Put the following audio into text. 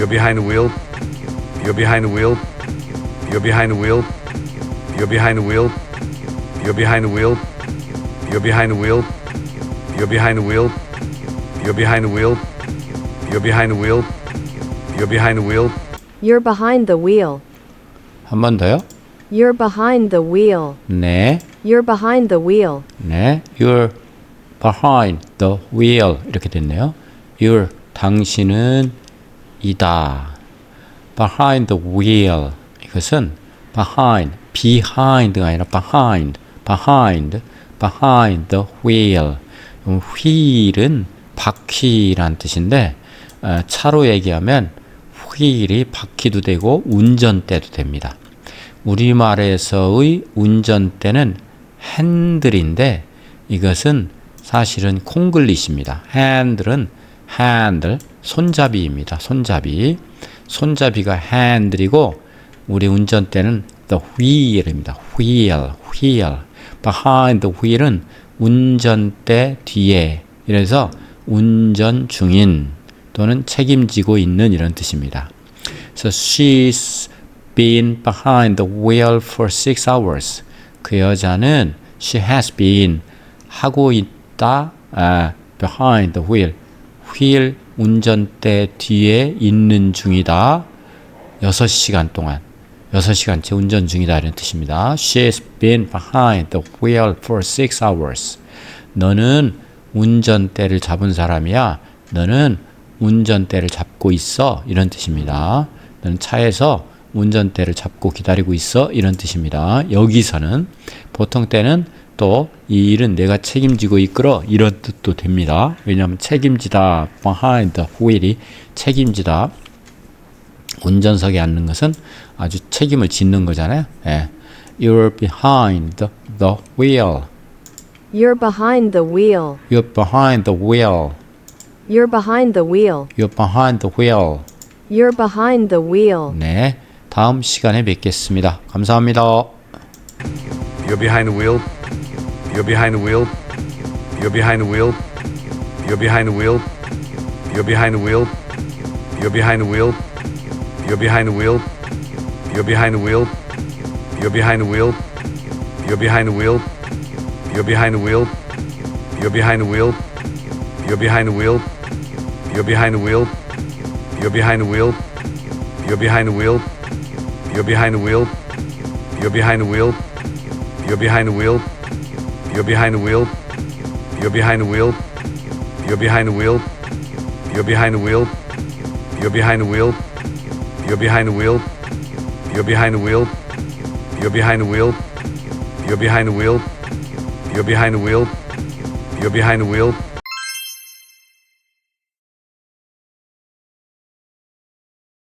You're behind the wheel. You're behind the wheel. You're behind the wheel. You're behind the wheel. You're behind the wheel. You're behind the wheel. You're behind the wheel. You're behind the wheel. You're behind the wheel. You're behind the wheel. You're behind the wheel. 한 번 더요. You're behind the wheel. 네. You're behind the wheel. 네. You're behind the wheel 이렇게 됐네요. You're 당신은 이다. behind the wheel 이것은 behind behind가 아니라 behind behind behind the wheel wheel은 바퀴란 뜻인데 어, 차로 얘기하면 wheel이 바퀴도 되고 운전대도 됩니다. 우리말에서의 운전대는 핸들인데 이것은 사실은 콩글리시입니다. 핸들은 핸들 손잡이입니다. 손잡이 손잡이가 핸들이고 우리 운전대는 the wheel입니다. wheel, wheel. behind the wheel은 운전대 뒤에 이래서 운전 중인 또는 책임지고 있는 이런 뜻입니다. So she's been behind the wheel for six hours. 그 여자는 she has been 하고 있다. 아, behind the wheel. Wheel 운전대 뒤에 있는 중이다. 6시간 동안 6시간째 운전 중이다 이런 뜻입니다. She's been behind the wheel for six hours. 너는 운전대를 잡은 사람이야. 너는 운전대를 잡고 있어. 이런 뜻입니다. 너는 차에서 운전대를 잡고 기다리고 있어. 이런 뜻입니다. 여기서는 보통 때는 또 이 일은 내가 책임지고 이끌어 이런 뜻도 됩니다. 왜냐하면 책임지다 behind the wheel이 책임지다 운전석에 앉는 것은 아주 책임을 짓는 거잖아요. 예. You're behind the, the wheel. You're behind the wheel. You're behind the wheel. You're behind the wheel. You're behind the wheel. You're behind the wheel. 네. 다음 시간에 뵙겠습니다. 감사합니다. You're behind the wheel. You're behind the wheel. You're behind the wheel. You're behind the wheel. You're behind the wheel. You're behind the wheel. You're behind the wheel. You're behind the wheel. You're behind the wheel. You're behind the wheel. You're behind the wheel. You're behind the wheel. You're behind the wheel. You're behind the wheel. You're behind the wheel. You're behind the wheel. You're behind the wheel. You're behind the wheel. You're behind the wheel. You're behind the wheel. You're behind the wheel. You're behind the wheel. You're behind the wheel. You're behind the wheel. You're behind the wheel. You're behind the wheel. You're behind the wheel. You're behind the wheel. You're behind the wheel. You're behind the wheel.